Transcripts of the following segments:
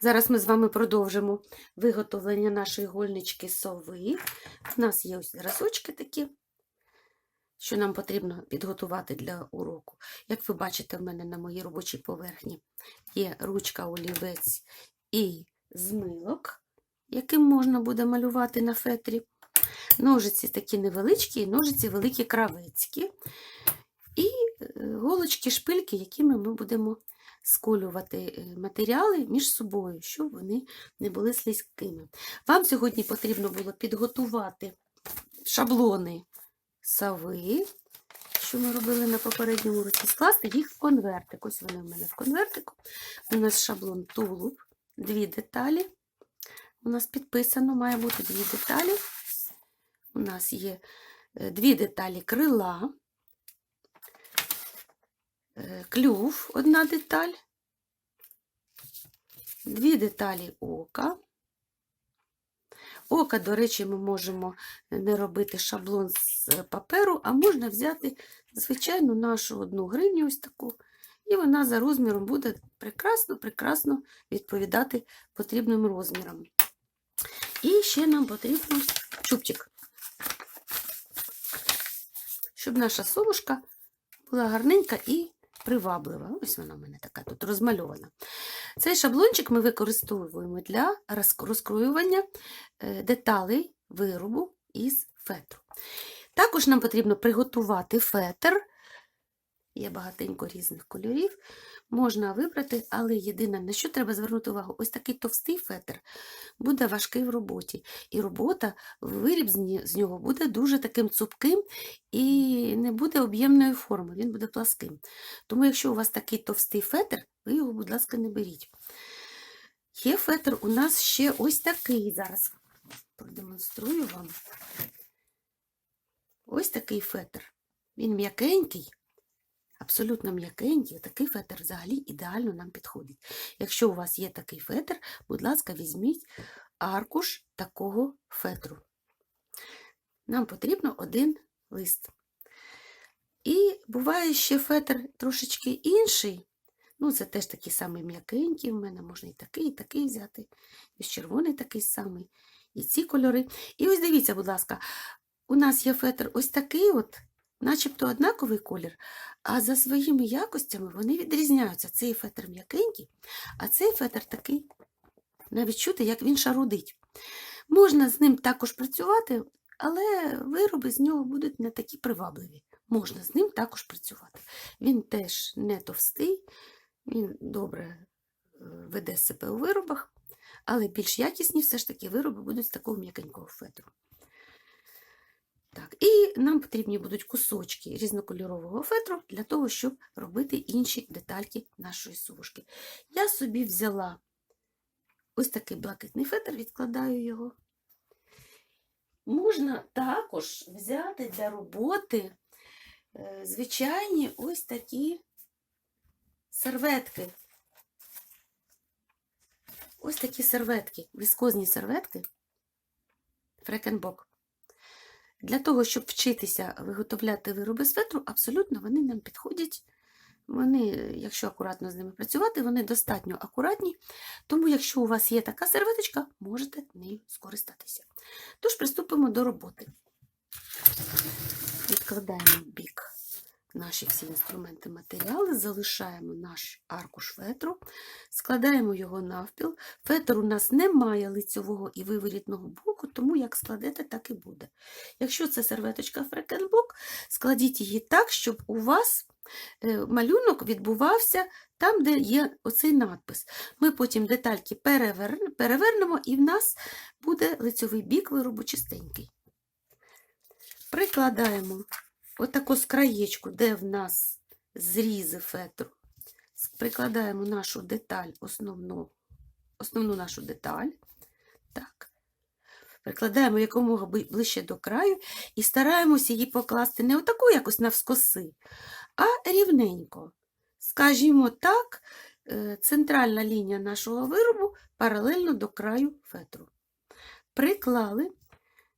Зараз ми з вами продовжимо виготовлення нашої гольнички сови. У нас є ось зразочки такі, що нам потрібно підготувати для уроку. Як ви бачите, в мене на моїй робочій поверхні є ручка олівець і змилок, яким можна буде малювати на фетрі. Ножиці такі невеличкі, ножиці великі кравецькі. І е, голочки, шпильки, якими ми будемо сколювати е, матеріали між собою, щоб вони не були слизькими. Вам сьогодні потрібно було підготувати шаблони сави, що ми робили на попередньому році, скласти їх в конвертик. Ось вони в мене в конвертику. У нас шаблон тулуб, дві деталі. У нас підписано, має бути дві деталі. У нас є е, дві деталі крила, е, клюв одна деталь, дві деталі ока. Ока, до речі, ми можемо не робити шаблон з паперу, а можна взяти звичайну нашу одну гривню, ось таку, і вона за розміром буде прекрасно-прекрасно відповідати потрібним розмірам. І ще нам потрібно чубчик, щоб наша совушка була гарненька і приваблива. Ось вона в мене така тут розмальована. Цей шаблончик ми використовуємо для розк- розкроювання е, деталей виробу із фетру. Також нам потрібно приготувати фетр. Є багатенько різних кольорів. Можна вибрати, але єдине, на що треба звернути увагу, ось такий товстий фетр буде важкий в роботі. І робота, виріб з нього буде дуже таким цупким і не буде об'ємної форми, він буде пласким. Тому, якщо у вас такий товстий фетр, ви його, будь ласка, не беріть. Є фетр у нас ще ось такий. Зараз продемонструю вам. Ось такий фетр. Він м'якенький, абсолютно м'якенький. Такий фетр взагалі ідеально нам підходить. Якщо у вас є такий фетр, будь ласка, візьміть аркуш такого фетру. Нам потрібно один лист. І буває ще фетр трошечки інший. Ну, це теж такий самий м'якенький в мене, можна і такий, і такий взяти. І червоний такий самий, і ці кольори. І ось дивіться, будь ласка, у нас є фетр ось такий от, начебто однаковий колір, а за своїми якостями вони відрізняються. Цей фетр м'якенький, а цей фетр такий, навіть чути, як він шарудить. Можна з ним також працювати, але вироби з нього будуть не такі привабливі. Можна з ним також працювати. Він теж не товстий, він добре е, веде себе у виробах, але більш якісні все ж таки вироби будуть з такого м'якенького фетру. Так, і нам потрібні будуть кусочки різнокольорового фетру для того, щоб робити інші детальки нашої сушки. Я собі взяла ось такий блакитний фетр, відкладаю його. Можна також взяти для роботи е, звичайні ось такі серветки. Ось такі серветки, віскозні серветки, фрекенбок. Для того, щоб вчитися виготовляти вироби з фетру, абсолютно вони нам підходять. Вони, якщо акуратно з ними працювати, вони достатньо акуратні. Тому, якщо у вас є така серветочка, можете нею скористатися. Тож приступимо до роботи. Відкладаємо бік наші всі інструменти, матеріали, залишаємо наш аркуш фетру, складаємо його навпіл. Фетр у нас не має лицьового і виворітного боку, тому як складете, так і буде. Якщо це серветочка фрекенбок, складіть її так, щоб у вас е, малюнок відбувався там, де є оцей надпис. Ми потім детальки перевернемо, і в нас буде лицьовий бік виробу чистенький. Прикладаємо отаку скраєчку, де в нас зрізи фетру. Прикладаємо нашу деталь, основну, основну нашу деталь. Так. Прикладаємо якомога ближче до краю і стараємося її покласти не отаку якось навскоси, а рівненько. Скажімо так, е, центральна лінія нашого виробу паралельно до краю фетру. Приклали,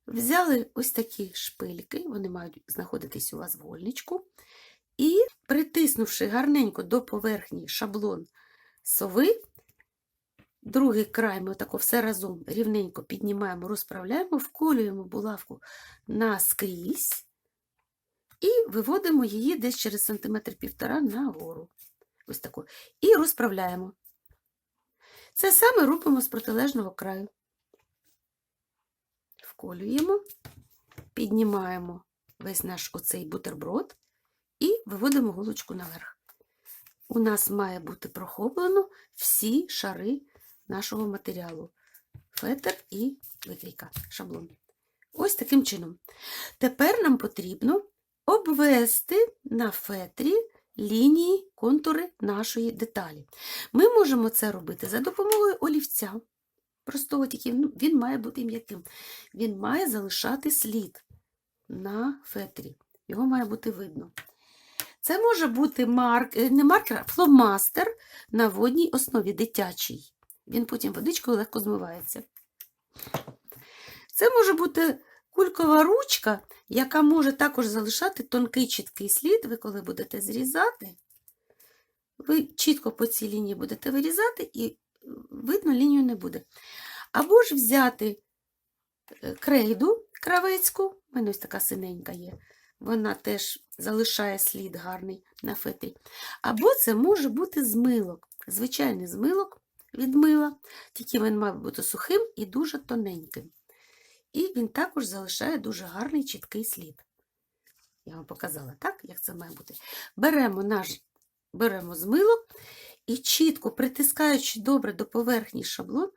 взяли ось такі шпильки, вони мають знаходитись у вас в гольничку, і, притиснувши гарненько до поверхні шаблон сови, Другий край ми отако все разом рівненько піднімаємо, розправляємо, вколюємо булавку наскрізь і виводимо її десь через сантиметр півтора нагору. Ось тако. І розправляємо. Це саме робимо з протилежного краю. Вколюємо, піднімаємо весь наш оцей бутерброд і виводимо голочку наверх. У нас має бути прохоплено всі шари нашого матеріалу. Фетр і викрійка, шаблон. Ось таким чином. Тепер нам потрібно обвести на фетрі лінії, контури нашої деталі. Ми можемо це робити за допомогою олівця. Простого тільки ну, він має бути м'яким. Він має залишати слід на фетрі. Його має бути видно. Це може бути марк... е, не маркер, а фломастер на водній основі дитячий. Він потім водичкою легко змивається. Це може бути кулькова ручка, яка може також залишати тонкий чіткий слід. Ви коли будете зрізати, ви чітко по цій лінії будете вирізати і видно лінію не буде. Або ж взяти е, крейду кравецьку, в мене ось така синенька є, вона теж залишає слід гарний на фетрі. Або це може бути змилок, звичайний змилок від мила, тільки він має бути сухим і дуже тоненьким. І він також залишає дуже гарний чіткий слід. Я вам показала, так, як це має бути. Беремо наш беремо змилок і чітко, притискаючи добре до поверхні шаблон,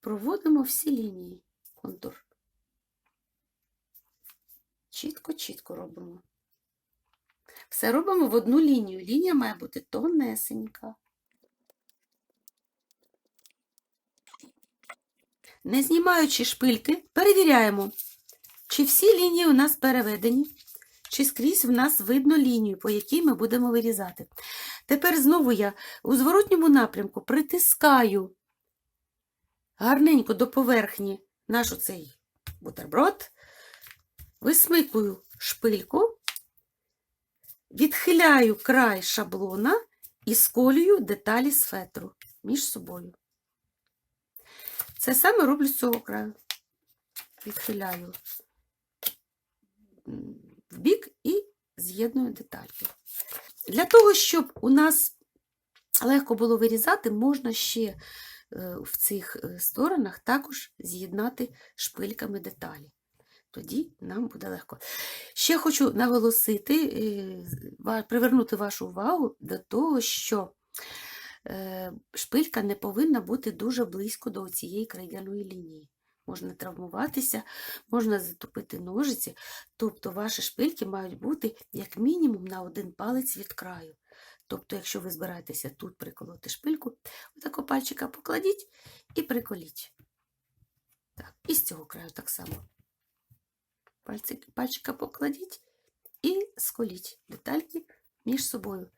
проводимо всі лінії контур. Чітко-чітко робимо. Все робимо в одну лінію. Лінія має бути тонесенька. Не знімаючи шпильки, перевіряємо, чи всі лінії у нас переведені, чи скрізь в нас видно лінію, по якій ми будемо вирізати. Тепер знову я у зворотньому напрямку притискаю гарненько до поверхні наш оцей бутерброд, висмикую шпильку, відхиляю край шаблона і сколюю деталі з фетру між собою. Це саме роблю з цього краю. Відхиляю в бік і з'єдную детальки. Для того, щоб у нас легко було вирізати, можна ще е, в цих е, сторонах також з'єднати шпильками деталі. Тоді нам буде легко. Ще хочу наголосити, е, привернути вашу увагу до того, що шпилька не повинна бути дуже близько до цієї крейдяної лінії. Можна травмуватися, можна затупити ножиці, тобто ваші шпильки мають бути як мінімум на один палець від краю. Тобто, якщо ви збираєтеся тут приколоти шпильку, отако пальчика покладіть і приколіть. Так, і з цього краю так само. Пальцик, пальчика покладіть і сколіть детальки між собою.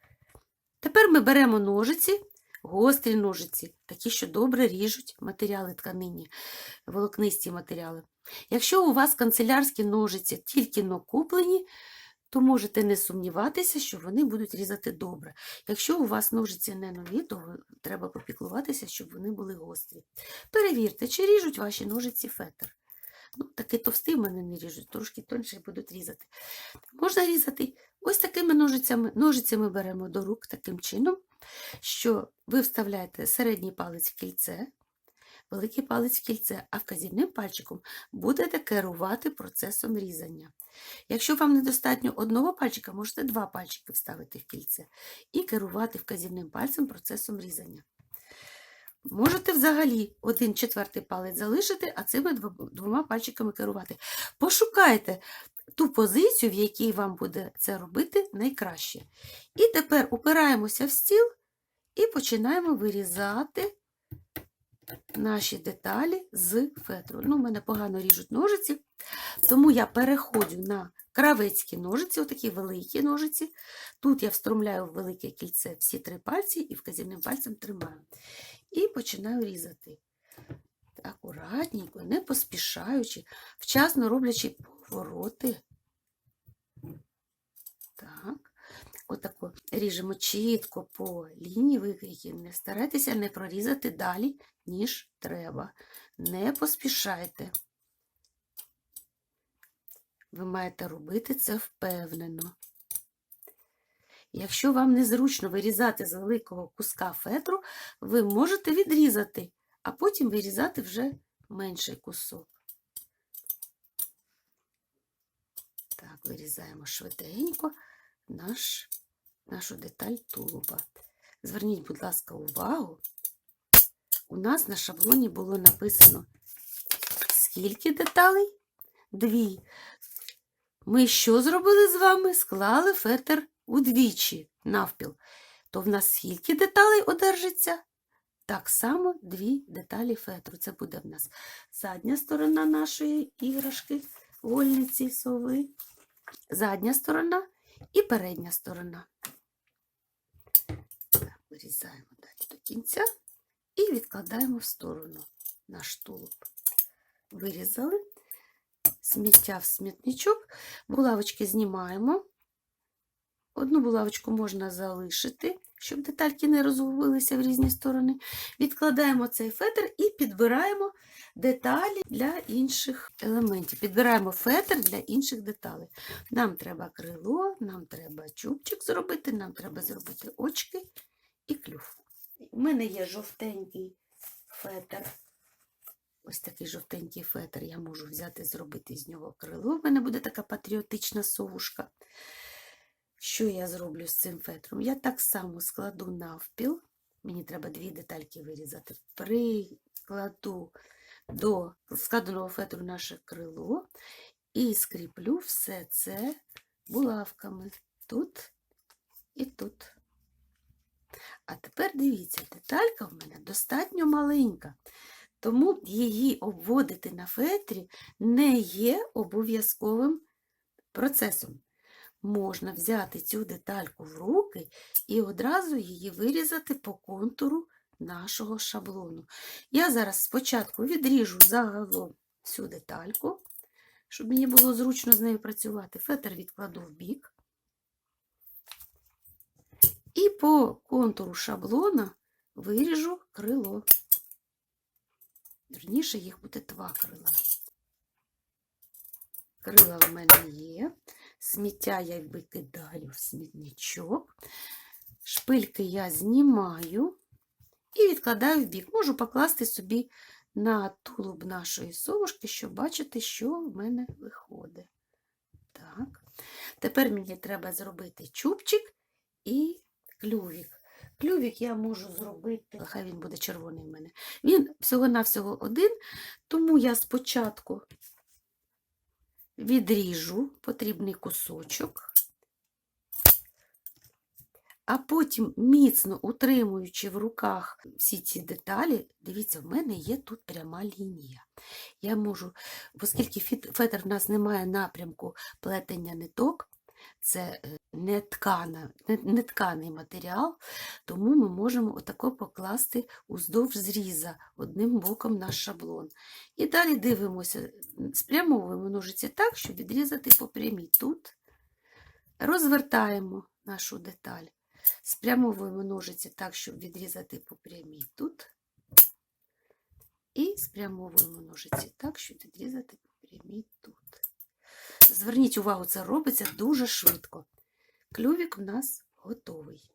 Тепер ми беремо ножиці, гострі ножиці, такі, що добре ріжуть матеріали тканині, волокнисті матеріали. Якщо у вас канцелярські ножиці тільки но куплені, то можете не сумніватися, що вони будуть різати добре. Якщо у вас ножиці не нові, то треба попіклуватися, щоб вони були гострі. Перевірте, чи ріжуть ваші ножиці фетр. Ну, такий товстий в мене не ріжуть, трошки тоньше будуть різати. Можна різати ось такими ножицями. Ножицями беремо до рук таким чином, що ви вставляєте середній палець в кільце, великий палець в кільце, а вказівним пальчиком будете керувати процесом різання. Якщо вам недостатньо одного пальчика, можете два пальчики вставити в кільце і керувати вказівним пальцем процесом різання. Можете взагалі один четвертий палець залишити, а цими двома пальчиками керувати. Пошукайте ту позицію, в якій вам буде це робити найкраще. І тепер упираємося в стіл і починаємо вирізати наші деталі з фетру. Ну, мене погано ріжуть ножиці, тому я переходжу на кравецькі ножиці, отакі великі ножиці. Тут я встромляю в велике кільце всі три пальці і вказівним пальцем тримаю. І починаю різати. Акуратненько, не поспішаючи, вчасно роблячи повороти. Так. отако ріжемо чітко по лінії викрійки. Не старайтеся не прорізати далі, ніж треба. Не поспішайте. Ви маєте робити це впевнено. Якщо вам незручно вирізати з великого куска фетру, ви можете відрізати, а потім вирізати вже менший кусок. Так, вирізаємо швиденько наш, нашу деталь тулуба. Зверніть, будь ласка, увагу. У нас на шаблоні було написано, скільки деталей? Дві. Ми що зробили з вами? Склали фетр удвічі навпіл. То в нас скільки деталей одержиться? Так само дві деталі фетру. Це буде в нас задня сторона нашої іграшки, вольниці сови, задня сторона і передня сторона. Вирізаємо далі до кінця і відкладаємо в сторону наш тулуб. Вирізали, сміття в смітничок, булавочки знімаємо. Одну булавочку можна залишити, щоб детальки не розгубилися в різні сторони. Відкладаємо цей фетр і підбираємо деталі для інших елементів. Підбираємо фетр для інших деталей. Нам треба крило, нам треба чубчик зробити, нам треба зробити очки і клюв. У мене є жовтенький фетр. Ось такий жовтенький фетр я можу взяти, зробити з нього крило. У мене буде така патріотична совушка. Що я зроблю з цим фетром? Я так само складу навпіл. Мені треба дві детальки вирізати. Прикладу до складеного фетру наше крило і скріплю все це булавками тут і тут. А тепер дивіться, деталька в мене достатньо маленька, тому її обводити на фетрі не є обов'язковим процесом можна взяти цю детальку в руки і одразу її вирізати по контуру нашого шаблону. Я зараз спочатку відріжу загалом всю детальку, щоб мені було зручно з нею працювати. Фетр відкладу в бік. І по контуру шаблона виріжу крило. Вірніше, їх буде два крила. Крила в мене є. Сміття я викидаю в смітничок. Шпильки я знімаю і відкладаю в бік. Можу покласти собі на тулуб нашої совушки, щоб бачити, що в мене виходить. Так. Тепер мені треба зробити чубчик і клювік. Клювік я можу зробити, хай він буде червоний в мене. Він всього-навсього один, тому я спочатку відріжу потрібний кусочок, а потім, міцно утримуючи в руках всі ці деталі, дивіться, в мене є тут пряма лінія. Я можу, оскільки фетр в нас немає напрямку плетення ниток, це е, не, ткана, не, не тканий матеріал, тому ми можемо отако покласти уздовж зріза одним боком наш шаблон. І далі дивимося, спрямовуємо ножиці так, щоб відрізати по прямій тут. Розвертаємо нашу деталь, спрямовуємо ножиці так, щоб відрізати по прямій тут. І спрямовуємо ножиці так, щоб відрізати по прямій тут. Зверніть увагу, це робиться дуже швидко. Клювік в нас готовий.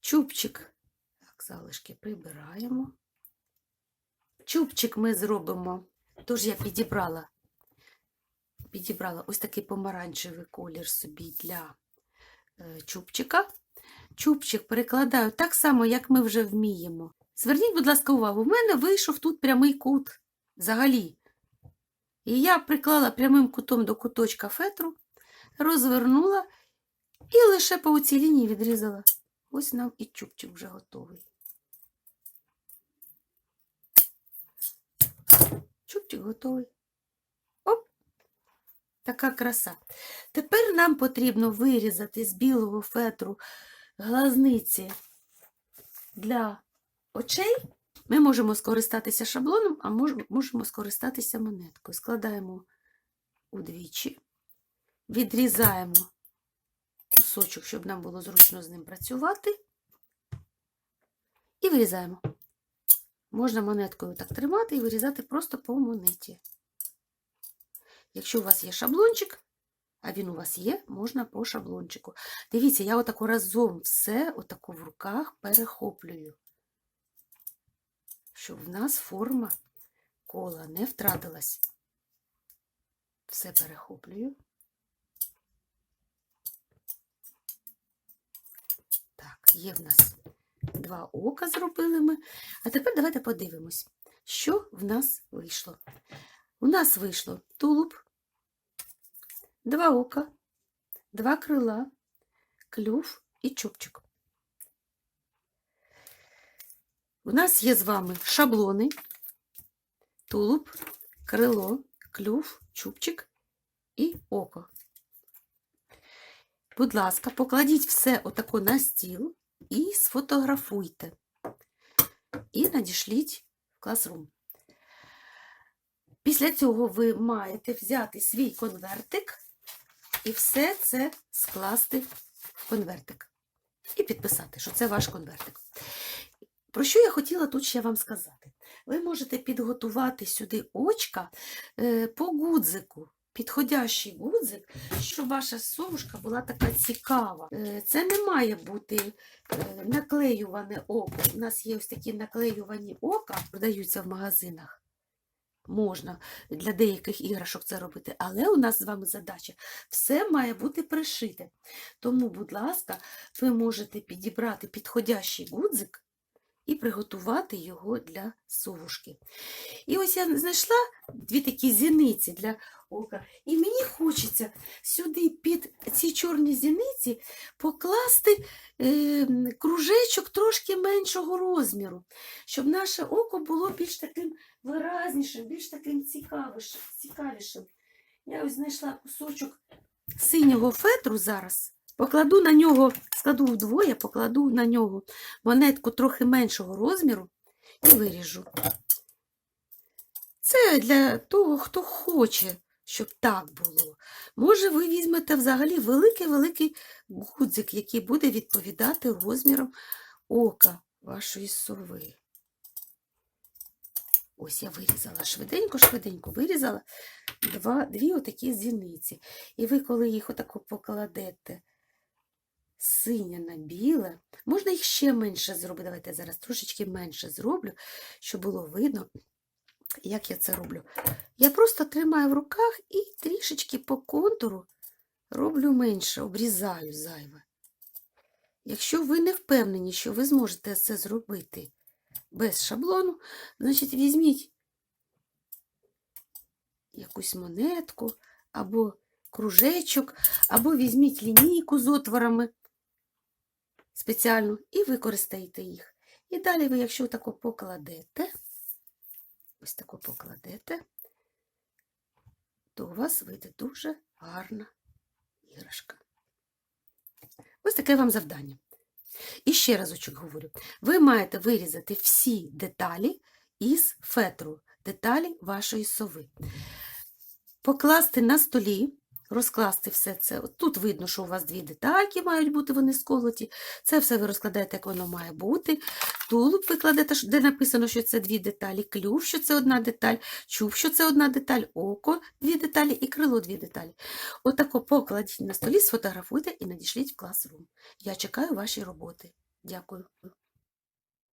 Чубчик, так, залишки прибираємо. Чубчик ми зробимо, тож я підібрала, підібрала ось такий помаранчевий колір собі для е, чубчика. Чубчик перекладаю так само, як ми вже вміємо. Зверніть, будь ласка, увагу, в мене вийшов тут прямий кут взагалі. І я приклала прямим кутом до куточка фетру, розвернула і лише по оцій лінії відрізала. Ось нам і чубчик вже готовий. Чубчик готовий. Оп! Така краса. Тепер нам потрібно вирізати з білого фетру глазниці для очей. Ми можемо скористатися шаблоном, а можемо скористатися монеткою. Складаємо удвічі, відрізаємо кусочок, щоб нам було зручно з ним працювати. І вирізаємо. Можна монеткою так тримати і вирізати просто по монеті. Якщо у вас є шаблончик, а він у вас є, можна по шаблончику. Дивіться, я отако разом все отако в руках перехоплюю, щоб в нас форма кола не втратилась. Все перехоплюю. Так, є в нас два ока зробили ми. А тепер давайте подивимось, що в нас вийшло. У нас вийшло тулуб, два ока, два крила, клюв і чубчик. У нас є з вами шаблони, тулуб, крило, клюв, чубчик і око. Будь ласка, покладіть все отако на стіл і сфотографуйте. І надішліть в Classroom. Після цього ви маєте взяти свій конвертик і все це скласти в конвертик. І підписати, що це ваш конвертик. Про що я хотіла тут ще вам сказати? Ви можете підготувати сюди очка е, по гудзику, підходящий гудзик, щоб ваша совушка була така цікава. Е, Це не має бути е, наклеюване око. У нас є ось такі наклеювані ока, продаються в магазинах. Можна для деяких іграшок це робити, але у нас з вами задача все має бути пришите. Тому, будь ласка, ви можете підібрати підходящий гудзик і приготувати його для совушки. І ось я знайшла дві такі зіниці для ока. І мені хочеться сюди під ці чорні зіниці покласти е, кружечок трошки меншого розміру, щоб наше око було більш таким виразнішим, більш таким цікавішим. цікавішим. Я ось знайшла кусочок синього фетру зараз. Покладу на нього, складу вдвоє, покладу на нього монетку трохи меншого розміру і виріжу. Це для того, хто хоче, щоб так було. Може, ви візьмете взагалі великий-великий гудзик, який буде відповідати розмірам ока вашої сови. Ось я вирізала швиденько-швиденько вирізала два, дві отакі зіниці. І ви, коли їх отако покладете синє на біле, можна їх ще менше зробити. Давайте я зараз трошечки менше зроблю, щоб було видно, як я це роблю. Я просто тримаю в руках і трішечки по контуру роблю менше, обрізаю зайве. Якщо ви не впевнені, що ви зможете це зробити без шаблону, значить візьміть якусь монетку або кружечок, або візьміть лінійку з отворами спеціальну і використайте їх. І далі ви, якщо тако покладете, ось тако покладете, то у вас вийде дуже гарна іграшка. Ось таке вам завдання. І ще разочок говорю: ви маєте вирізати всі деталі із фетру, деталі вашої сови. Покласти на столі, розкласти все це. Тут видно, що у вас дві детальки мають бути, вони сколоті. Це все ви розкладаєте, як воно має бути. Тулуб ви кладете, де написано, що це дві деталі, клюв, що це одна деталь, чуб, що це одна деталь, око дві деталі і крило дві деталі. Отако покладіть на столі, сфотографуйте і надішліть в клас-рум. Я чекаю ваші роботи. Дякую.